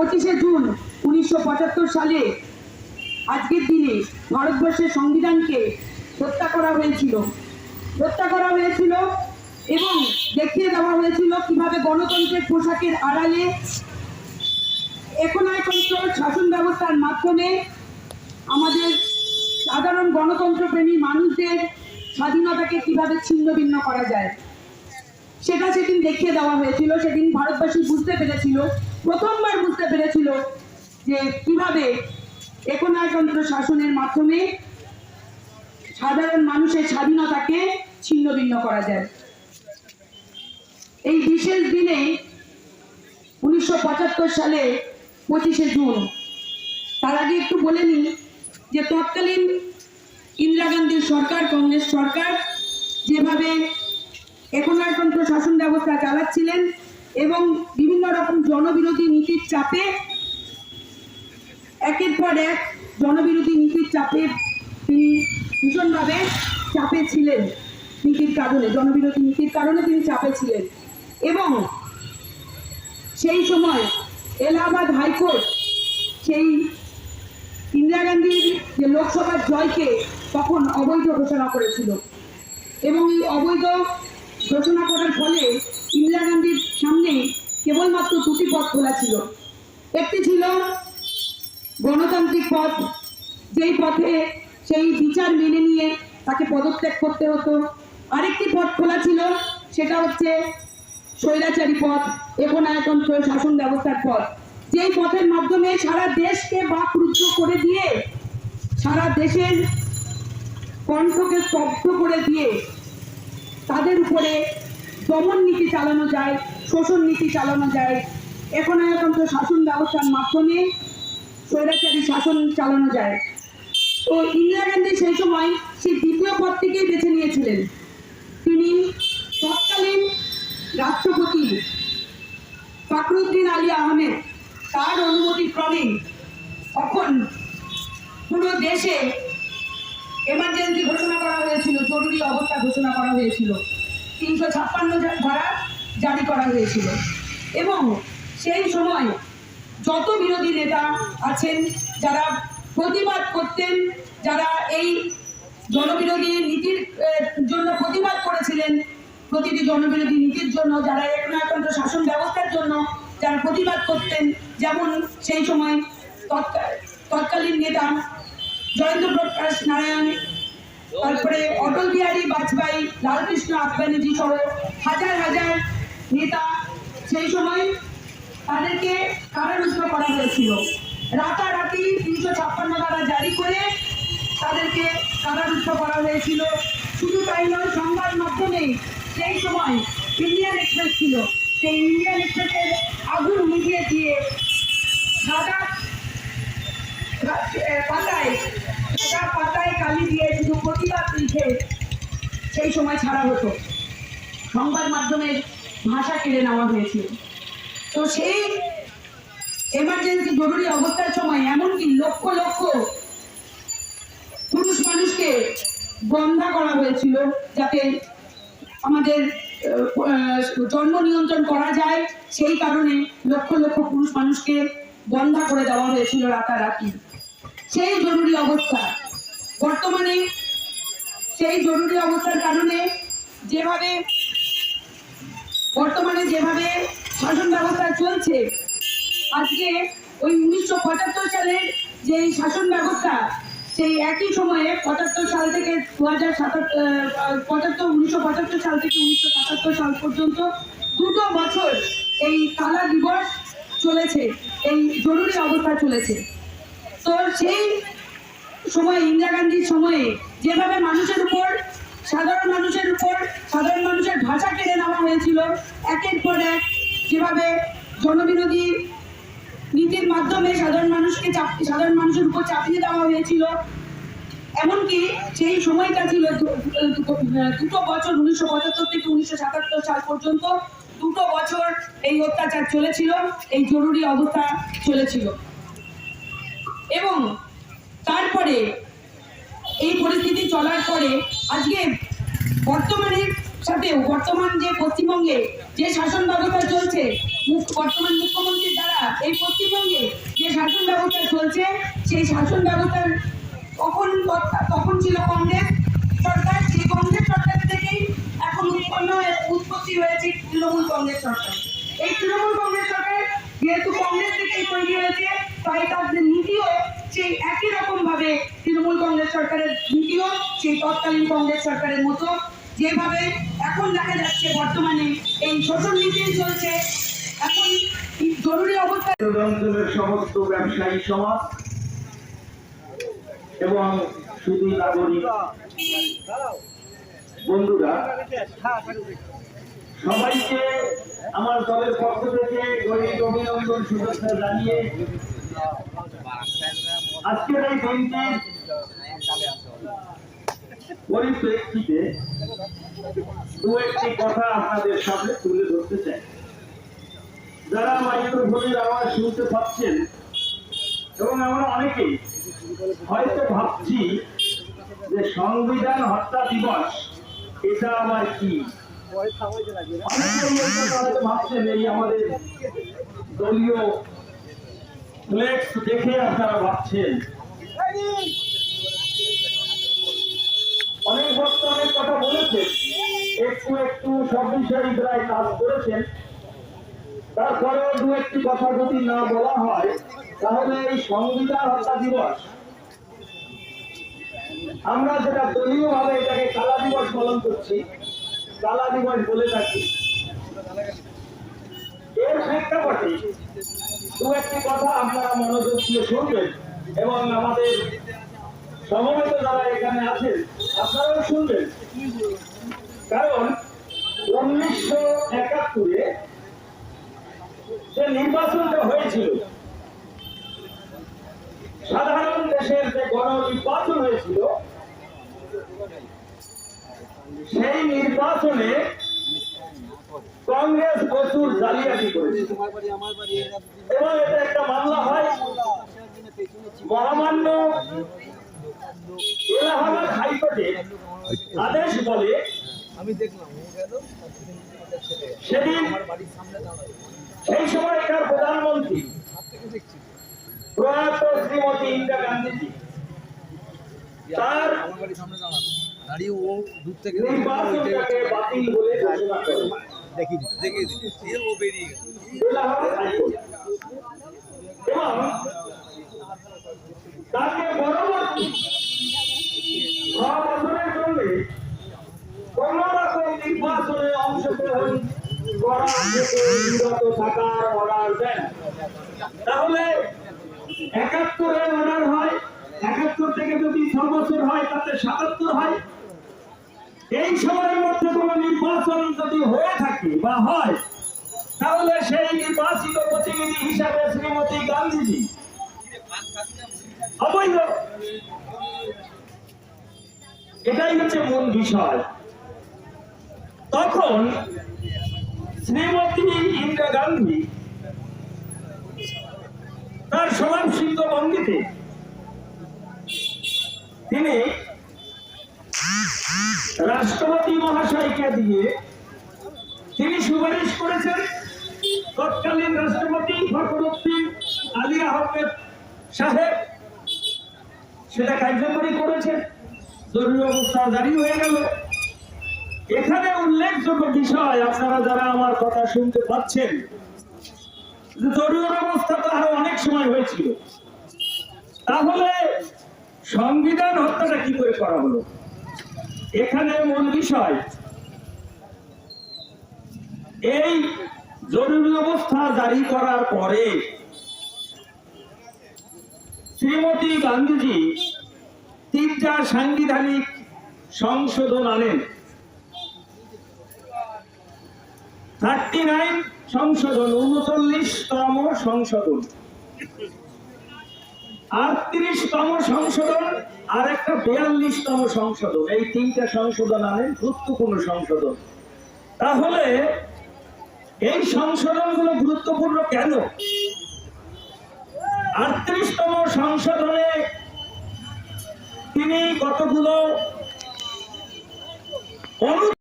পঁচিশে জুন উনিশশো পঁচাত্তর সালে আজকের দিনে ভারতবর্ষের সংবিধানকে হত্যা করা হয়েছিল। হত্যা করা হয়েছিল এবং দেখিয়ে দেওয়া হয়েছিল কীভাবে গণতন্ত্রের পোশাকের আড়ালে একনায়কতন্ত্র শাসন ব্যবস্থার মাধ্যমে আমাদের সাধারণ গণতন্ত্রপ্রেমী মানুষদের স্বাধীনতাকে কীভাবে ছিন্ন ভিন্ন করা যায়। সেটা সেদিন দেখিয়ে দেওয়া হয়েছিল, সেদিন ভারতবাসী বুঝতে পেরেছিল প্রথমবার বুঝতে পেরেছিল যে কীভাবে একনায়কতন্ত্র শাসনের মাধ্যমে সাধারণ মানুষের স্বাধীনতাকে ছিন্ন ভিন্ন করা যায়। এই বিশেষ দিনে উনিশশো পঁচাত্তর সালে পঁচিশে জুন, তার আগে একটু বলে নিই যে তৎকালীন ইন্দিরা গান্ধীর সরকার, কংগ্রেস সরকার যেভাবে একনায়কতন্ত্র শাসন ব্যবস্থা চালাচ্ছিলেন এবং বিভিন্ন রকম জনবিরোধী নীতির চাপে, একের পর এক জনবিরোধী নীতির চাপে তিনি ভীষণভাবে চাপে ছিলেন নীতির কারণে, জনবিরোধী নীতির কারণে তিনি চাপে ছিলেন। এবং সেই সময় এলাহাবাদ হাইকোর্ট সেই ইন্দিরা গান্ধীর যে লোকসভার জয়কে তখন অবৈধ ঘোষণা করেছিল। এবং এই অবৈধ ঘোষণা করার ফলে ইন্দিরা গান্ধীর সামনে কেবলমাত্র দুটি পথ খোলা ছিল। একটি ছিল গণতান্ত্রিক পথ, যেই পথে সেই বিচার মেনে নিয়ে তাকে পদত্যাগ করতে হতো। আরেকটি পথ খোলা ছিল, সেটা হচ্ছে স্বৈরাচারী পথ একনায়তন্ত্র শাসন ব্যবস্থার পথ। যেই পথের মাধ্যমে সারা দেশকে বাকরুদ্ধ করে দিয়ে, সারা দেশের কণ্ঠকে স্তব্ধ করে দিয়ে তাদের উপরে দমন নীতি চালানো যায় শোষণ নীতি চালানো যায়। এখন তো শাসন ব্যবস্থার মাধ্যমে স্বৈরাচারী শাসন চালানো যায়। তো ইন্দিরা গান্ধী সেই সময় সেই দ্বিতীয় পদ থেকেই বেছে নিয়েছিলেন। তিনি তৎকালীন রাষ্ট্রপতি ফখরুদ্দিন আলী আহমেদ তার অনুমতি ক্রমে তখন পুরো দেশে এমার্জেন্সি ঘোষণা করা হয়েছিল, জরুরি অবস্থা ঘোষণা করা হয়েছিল। তিনশো ছাপ্পান্ন ধারা জারি করা হয়েছিল। এবং সেই সময় যত বিরোধী নেতা আছেন, যারা প্রতিবাদ করতেন, যারা এই জনবিরোধী নীতির জন্য প্রতিবাদ করেছিলেন, প্রতিটি জনবিরোধী নীতির জন্য, যারা একনায়কতন্ত্র শাসন ব্যবস্থার জন্য যারা প্রতিবাদ করতেন, যেমন সেই সময় তৎকা- তৎকালীন নেতা জয়েন্দ্র প্রকাশ নারায়ণ, তারপরে অটল বিহারী বাজপেয়ী, লালকৃষ্ণ আদবানিজি সহ হাজার হাজার নেতা সেই সময় তাদেরকে কারারুদ্ধ করা হয়েছিল। রাতারাতি তিনশো ছাপ্পান্ন ধারা জারি করে তাদেরকে কারারুদ্ধ করা হয়েছিল। শুধু তাই নয়, সংবাদ মাধ্যমে সেই সময় ইন্ডিয়ান এক্সপ্রেস ছিল। সেই ইন্ডিয়ান এক্সপ্রেসের আগুন নিভিয়ে দিয়ে সাদা পাতায় সাদা পাতায় কালি দিয়ে শুধু প্রতিবাদ লিখে সেই সময় ছাড়া হতো। সংবাদ মাধ্যমের ভাষা কেড়ে নেওয়া হয়েছিল। তো সেই এমার্জেন্সি জরুরি অবস্থার সময় এমনকি লক্ষ লক্ষ পুরুষ মানুষকে বন্ধা করা হয়েছিল যাতে আমাদের জন্ম নিয়ন্ত্রণ করা যায়। সেই কারণে লক্ষ লক্ষ পুরুষ মানুষকে বন্ধা করে দেওয়া হয়েছিল রাতারাতি। সেই জরুরি অবস্থা। বর্তমানে সেই জরুরি অবস্থার কারণে যেভাবে বর্তমানে যেভাবে শাসন ব্যবস্থা চলছে, আজকে ওই উনিশশো পঁচাত্তর সালের যে শাসন ব্যবস্থা, সেই একই সময়ে পঁচাত্তর সাল থেকে দু হাজার পঁচাত্তর, উনিশশো পঁচাত্তর সাল থেকে উনিশশো সাতাত্তর সাল পর্যন্ত দুটো বছর এই কালা দিবস চলেছে, এই জরুরি অবস্থা চলেছে। তো সেই সময়, ইন্দিরা গান্ধীর সময়ে যেভাবে মানুষের উপর সাধারণ মানুষের উপর সাধারণ মানুষের ভাষা কেড়ে নেওয়া হয়েছিল। একের পর এক যেভাবে জনবিরোধী নীতির মাধ্যমে সাধারণ মানুষকে সাধারণ মানুষের উপর চাপিয়ে দেওয়া হয়েছিল। এমনকি সেই সময়টা ছিল দুটো বছর, উনিশশো পঁচাত্তর থেকে উনিশশো সাতাত্তর সাল পর্যন্ত দুটো বছর এই অত্যাচার চলেছিল, এই জরুরি অবস্থা চলেছিল। এবং তারপরে এই পরিস্থিতি চলার পরে আজকে বর্তমানে সাথেও বর্তমান যে পশ্চিমবঙ্গে যে শাসন ব্যবস্থা চলছে বর্তমান মুখ্যমন্ত্রীর দ্বারা এই পশ্চিমবঙ্গে যে শাসন ব্যবস্থা চলছে, সেই শাসন ব্যবস্থার কখন তখন ছিল কংগ্রেস সরকার, সেই কংগ্রেস সরকার থেকেই এখন উৎপন্ন উৎপত্তি হয়েছে তৃণমূল কংগ্রেস সরকার। এই তৃণমূল কংগ্রেস সরকার যেহেতু কংগ্রেস থেকেই তৈরি হয়েছে, তাই তাদের নীতিও সেই একই রকম ভাবে তৃণমূল কংগ্রেস সরকারের নীতিও সেই তৎকালীন কংগ্রেস সরকারের মতো, যেভাবে এখন দেখা যাচ্ছে বর্তমানে এই শোষণ নীতি চলছে। এখন জরুরি অবস্থা সমস্ত ব্যবসায়ী সমাজ এবং শুধু নাগরিক। বন্ধুরা, সবাইকে আমার দলের পক্ষ থেকে গরিব অভিনন্দন শুভেচ্ছা জানিয়ে আজকের এই দিনটির পরিপ্রেক্ষিতে দু একটি কথা আপনাদের সামনে তুলে ধরতে চাই। যারা মাইক্রোফোনের আওয়াজ শুনতে পাচ্ছেন, এবং আমরা অনেকেই হয়তো ভাবছি যে সংবিধান হত্যা দিবস, এটা আমার কি? ভাবছেন, এই আমাদের দলীয় ফ্লেক্স দেখে আপনারা ভাবছেন। অনেক বক্তা অনেক কথা বলেছেন। একটু একটু সব বিষয়ে প্রায় কাজ করেছেন। তারপরেও দু একটি কথা যদি না বলা হয়, তাহলে এই সংবিধান হত্যা দিবস, আমরা যেটা দলীয় ভাবে এটাকে কালা দিবস পালন করছি, কালা দিবস বলে থাকি। এর প্রেক্ষাপটে দু একটি কথা আপনারা মনোযোগ দিয়ে শুনবেন এবং আমাদের সমবেত যারা এখানে আছেন, আপনারাও শুনবেন। কারণ উনিশশো একাত্তরে যে নির্বাচনটা হয়েছিল, সাধারণ দেশের যে গণ নির্বাচন হয়েছিল, সেই নির্বাচনে কংগ্রেস প্রচুর জালিয়াতি করেছিল এবং এটা একটা মামলা হয়। মহামান্য এলাহাবাদ হাইকোর্টে আদেশ বলে আমি দেখলাম সেদিন আমার বাড়ির সামনে দাঁড়াল সেই সময়কার প্রধানমন্ত্রী ছাদ থেকে দেখছি প্রয়াত শ্রীমতী ইন্দিরা গান্ধীজি তার দাঁড়িয়ে ও দূর থেকে দেখে দেখি ও বেরিয়ে গেল এলাহাবাদ হাইকোর্ট এবং তাকে পরবর্তী ছ বছরের জন্য কোন রকম নির্বাচনে অংশগ্রহণ করা থেকে তাহলে একাত্তরের অর্ডার হয় একাত্তর থেকে যদি ছ বছর হয় তাতে সাতাত্তর হয় এই সময়ের মধ্যে কোনো নির্বাচন যদি হয়ে থাকে বা হয় তাহলে সেই নির্বাচিত প্রতিনিধি হিসাবে শ্রীমতী গান্ধীজি অবৈধ এটাই হচ্ছে মূল বিষয়। তখন শ্রীমতী ইন্দিরা গান্ধী তার স্বভাব সিদ্ধ ভঙ্গিতে তিনি রাষ্ট্রপতি মহাশয়কে দিয়ে তিনি সুপারিশ করেছেন তৎকালীন রাষ্ট্রপতি ফখরুদ্দিন আলী আহমেদ সাহেব। সেটা কার্যকরী করেছেন। জরুরি অবস্থা জারি হয়ে গেল। এখানে উল্লেখযোগ্য বিষয় আপনারা যারা আমার কথা শুনতে পাচ্ছেন অবস্থা তো আরও অনেক সময় হয়েছিল। তাহলে সংবিধান হত্যাটা কি করে করা হলো? এখানে মূল বিষয়, এই জরুরি অবস্থা জারি করার পরে শ্রীমতী গান্ধীজি তিনটা সাংবিধানিক সংশোধন আনেন। থার্টি নাইন সংশোধন, উনচল্লিশতম সংশোধন। আটত্রিশতম সংশোধন আর একটা বিয়াল্লিশতম সংশোধন। এই তিনটা সংশোধন আনেন, গুরুত্বপূর্ণ সংশোধন। তাহলে এই সংশোধনগুলো গুরুত্বপূর্ণ কেন? আটত্রিশতম সংশোধনে তিনি কতগুলো অনু